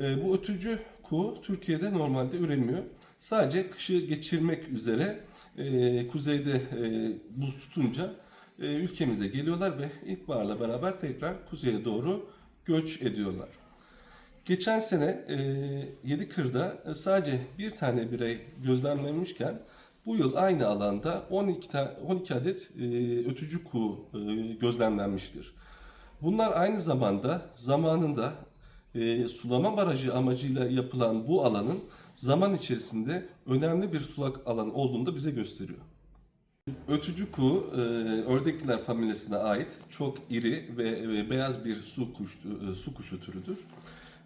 E, bu ötücü kuğu Türkiye'de normalde ürenmiyor. Sadece kışı geçirmek üzere e, kuzeyde e, buz tutunca e, ülkemize geliyorlar ve ilkbaharla beraber tekrar kuzeye doğru göç ediyorlar. Geçen sene Yedikır'da sadece bir tane birey gözlemlenmişken bu yıl aynı alanda 12, ta- 12 adet ötücü kuğu gözlemlenmiştir. Bunlar aynı zamanda zamanında e, sulama barajı amacıyla yapılan bu alanın zaman içerisinde önemli bir sulak alan olduğunu da bize gösteriyor. Ötücü kuğu e, ördekliler familyasına ait çok iri ve e, beyaz bir su kuşu, e, su kuşu türüdür.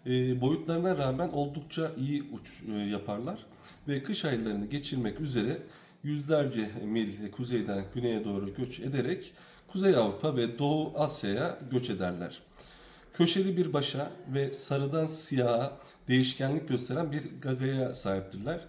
E, boyutlarına rağmen oldukça iyi uç e, yaparlar ve kış aylarını geçirmek üzere yüzlerce mil kuzeyden güneye doğru göç ederek Kuzey Avrupa ve Doğu Asya'ya göç ederler. Köşeli bir başa ve sarıdan siyaha değişkenlik gösteren bir gagaya sahiptirler.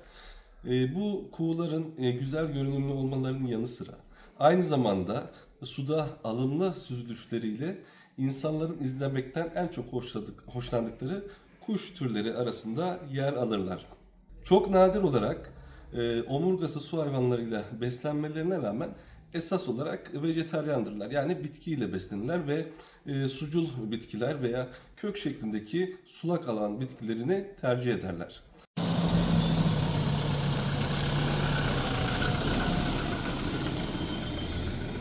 E, bu kuğuların e, güzel görünümlü olmalarının yanı sıra aynı zamanda suda alımlı süzülüşleriyle insanların izlemekten en çok hoşladık, hoşlandıkları kuş türleri arasında yer alırlar. Çok nadir olarak e, omurgası su hayvanlarıyla beslenmelerine rağmen esas olarak vejetaryandırlar. Yani bitkiyle beslenirler ve e, sucul bitkiler veya kök şeklindeki sulak alan bitkilerini tercih ederler.